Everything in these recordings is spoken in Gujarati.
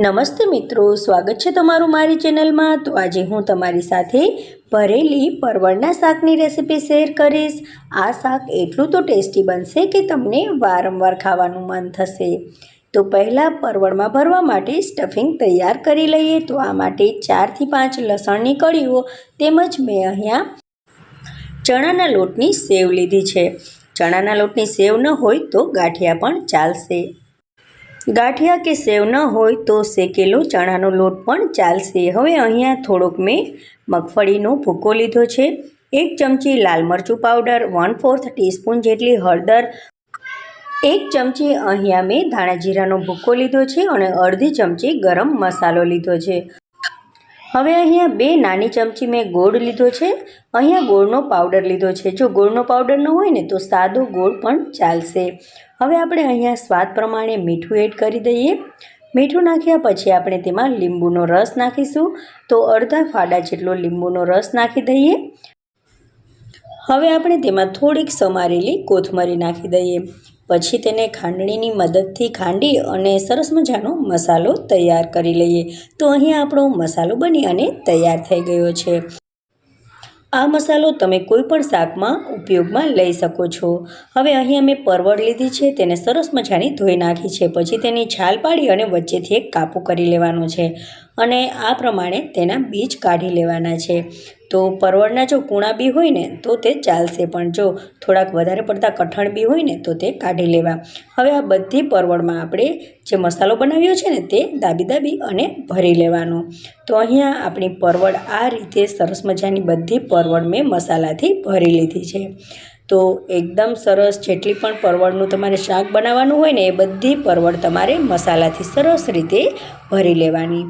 નમસ્તે મિત્રો, સ્વાગત છે તમારું મારી ચેનલમાં. તો આજે હું તમારી સાથે ભરેલી પરવળના શાકની રેસીપી શેર કરીશ. આ શાક એટલું તો ટેસ્ટી બનશે કે તમને વારંવાર ખાવાનું મન થશે. તો પહેલાં પરવળમાં ભરવા માટે સ્ટફિંગ તૈયાર કરી લઈએ. તો આ માટે ચારથી પાંચ લસણની કળીઓ તેમજ મેં અહીંયા ચણાના લોટની સેવ લીધી છે. ચણાના લોટની સેવ ન હોય તો ગાંઠિયા પણ ચાલશે. ગાંઠિયા કે સેવ ન હોય તો શેકેલો ચણાનો લોટ પણ ચાલશે. હવે અહીંયા થોડોક મેં મગફળીનો ભૂકો લીધો છે. એક ચમચી લાલ મરચું પાવડર વન ફોર્થ ટીસ્પૂન જેટલી હળદર, એક ચમચી અહીંયા મેં ધાણા જીરાનો ભૂકો લીધો છે અને અડધી ચમચી ગરમ મસાલો લીધો છે. હવે અહીંયા બે નાની ચમચી મેં ગોળ લીધો છે. અહીંયા ગોળનો પાવડર લીધો છે. જો ગોળનો પાવડર ન હોય ને તો સાદો ગોળ પણ ચાલશે. હવે આપણે અહીંયા સ્વાદ પ્રમાણે મીઠું એડ કરી દઈએ. મીઠું નાખ્યા પછી આપણે તેમાં લીંબુનો રસ નાખીશું. તો અડધા ફાડા જેટલો લીંબુનો રસ નાખી દઈએ. હવે આપણે તેમાં થોડીક સમારેલી કોથમરી નાખી દઈએ. પછી તેને ખાંડણીની મદદથી ખાંડી અને સરસ મજાનો મસાલો તૈયાર કરી લઈએ. તો અહીંયા આપણો મસાલો બની અને તૈયાર થઈ ગયો છે. આ મસાલો તમે કોઈ પણ શાકમાં ઉપયોગમાં લઈ શકો છો. હવે અહીં અમે પરવળ લીધી છે, તેને સરસ મજાની ધોઈ નાખી છે. પછી તેની છાલ પાડી અને વચ્ચેથી એક કાપું કરી લેવાનો છે અને આ પ્રમાણે તેના બીજ કાઢી લેવાના છે. તો પરવળના જો કૂણા બી હોય ને, તો તે ચાલશે. પણ જો થોડાક વધારે પડતા કઠણ બી હોય ને, તો તે કાઢી લેવા. હવે આ બધી પરવળમાં આપણે જે મસાલો બનાવ્યો છે ને, તે દાબી દાબી અને ભરી લેવાનો. તો અહીંયા આપણી પરવળ આ રીતે સરસ મજાની બધી પરવળ મેં મસાલાથી ભરી લીધી છે. તો એકદમ સરસ જેટલી પણ પરવળનું તમારે શાક બનાવવાનું હોય ને, એ બધી પરવળ તમારે મસાલાથી સરસ રીતે ભરી લેવાની.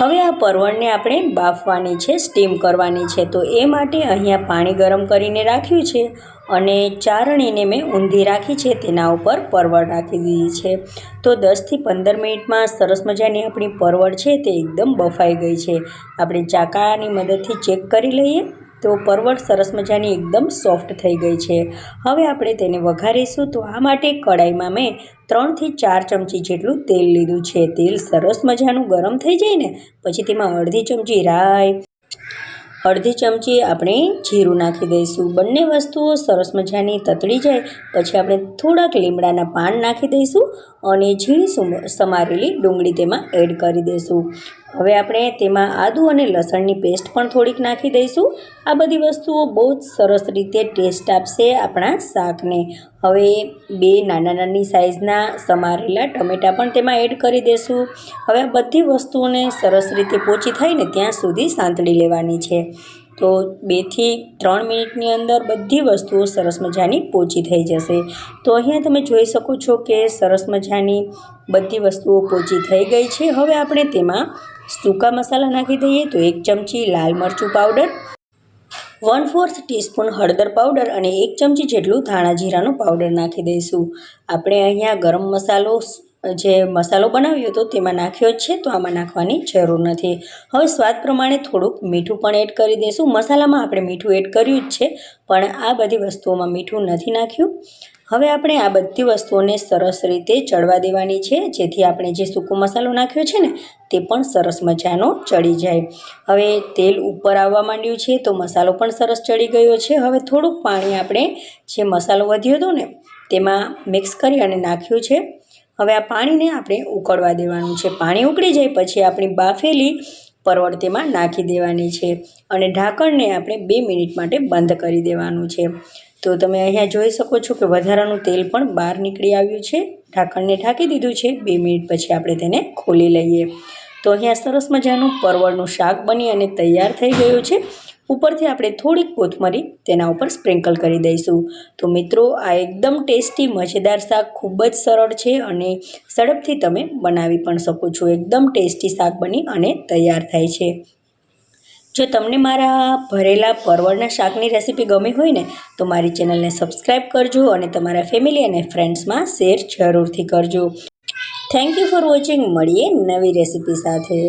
હવે આ પરવળને આપણે બાફવાની છે, સ્ટીમ કરવાની છે. તો એ માટે અહીંયા પાણી ગરમ કરીને રાખ્યું છે અને ચારણીને મેં ઊંધી રાખી છે, તેના ઉપર પરવળ રાખી દીધી છે. તો દસથી પંદર મિનિટમાં સરસ મજાની આપણી પરવળ છે, તે એકદમ બફાઈ ગઈ છે. આપણે ચાકાની મદદથી ચેક કરી લઈએ. તો પરવળ સરસ મજાની એકદમ સોફ્ટ થઈ ગઈ છે. હવે આપણે તેને વઘારીશું તો આ માટે કડાઈમાં મેં ત્રણથી ચાર ચમચી જેટલું તેલ લીધું છે. તેલ સરસ મજાનું ગરમ થઈ જાય ને, પછી તેમાં અડધી ચમચી રાઈ, અડધી ચમચી આપણે જીરું નાખી દઈશું. બંને વસ્તુઓ સરસ મજાની તતડી જાય, પછી આપણે થોડાક લીમડાના પાન નાખી દઈશું અને ઝીણી સમારેલી ડુંગળી તેમાં એડ કરી દઈશું. હવે આપણે તેમાં આદુ અને લસણની પેસ્ટ પણ થોડીક નાખી દઈશું. આ બધી વસ્તુઓ બહુ જ સરસ રીતે ટેસ્ટ આપશે આપણા શાકને. હવે બે નાના નાની સાઇઝના સમારેલા ટમેટાં પણ તેમાં એડ કરી દઈશું હવે આ બધી વસ્તુઓને સરસ રીતે પોચી થઈને ત્યાં સુધી સાંતળી લેવાની છે. તો બેથી ત્રણ મિનિટની અંદર બધી વસ્તુઓ સરસ મજાની પોચી થઈ જશે. તો અહીંયા તમે જોઈ શકો છો કે સરસ મજાની બધી વસ્તુઓ પોચી થઈ ગઈ છે. હવે આપણે તેમાં સૂકા મસાલા નાખી દઈએ તો એક ચમચી લાલ મરચું પાવડર વન ફોર્થ ટીસ્પૂન હળદર પાવડર અને એક ચમચી જેટલું ધાણા જીરાનો પાવડર નાખી દઈશું. આપણે અહીંયા ગરમ મસાલો જે મસાલો બનાવ્યો હતો તેમાં નાખ્યો જ છે, તો આમાં નાખવાની જરૂર નથી. હવે સ્વાદ પ્રમાણે થોડુંક મીઠું પણ એડ કરી દઈશું. મસાલામાં આપણે મીઠું એડ કર્યું જ છે, પણ આ બધી વસ્તુઓમાં મીઠું નથી નાખ્યું. હવે આપણે આ બધી વસ્તુઓને સરસ રીતે ચડવા દેવાની છે. જેથી આપણે જે સૂકો મસાલો નાખ્યો છે ને, તે પણ સરસ મજાનો ચડી જાય. હવે તેલ ઉપર આવવા માંડ્યું છે તો મસાલો પણ સરસ ચડી ગયો છે. હવે થોડુંક પાણી આપણે જે મસાલો વધ્યો હતો ને, તેમાં મિક્સ કરી અને નાખ્યું છે. હવે આ પાણીને આપણે ઉકળવા દેવાનું છે. પાણી ઉકળી જાય પછી આપણી બાફેલી પરવળ તેમાં નાખી દેવાની છે અને ઢાંકણને આપણે બે મિનિટ માટે બંધ કરી દેવાનું છે. તો તમે અહીંયા જોઈ શકો છો કે વધારાનું તેલ પણ બહાર નીકળી આવ્યું છે. ઢાંકણને ઢાંકી દીધું છે. બે મિનિટ પછી આપણે તેને ખોલી લઈએ. તો અહીંયા સરસ મજાનું પરવળનું શાક બની અને તૈયાર થઈ ગયું છે. ઉપરથી આપણે થોડીક કોથમરી તેના ઉપર સ્પ્રિંકલ કરી દઈશું. તો મિત્રો, આ એકદમ ટેસ્ટી, મજેદાર શાક ખૂબ જ સરળ છે અને ઝડપથી તમે બનાવી પણ શકો છો. એકદમ ટેસ્ટી શાક બની અને તૈયાર થાય છે. જો તમને મારા ભરેલા પરવળના શાકની રેસીપી ગમી હોય ને, તો મારી ચેનલને સબસ્ક્રાઈબ કરજો અને તમારા ફેમિલી અને ફ્રેન્ડ્સમાં શેર જરૂરથી કરજો. Thank you for watching. મળીએ નવી રેસીપી સાથે.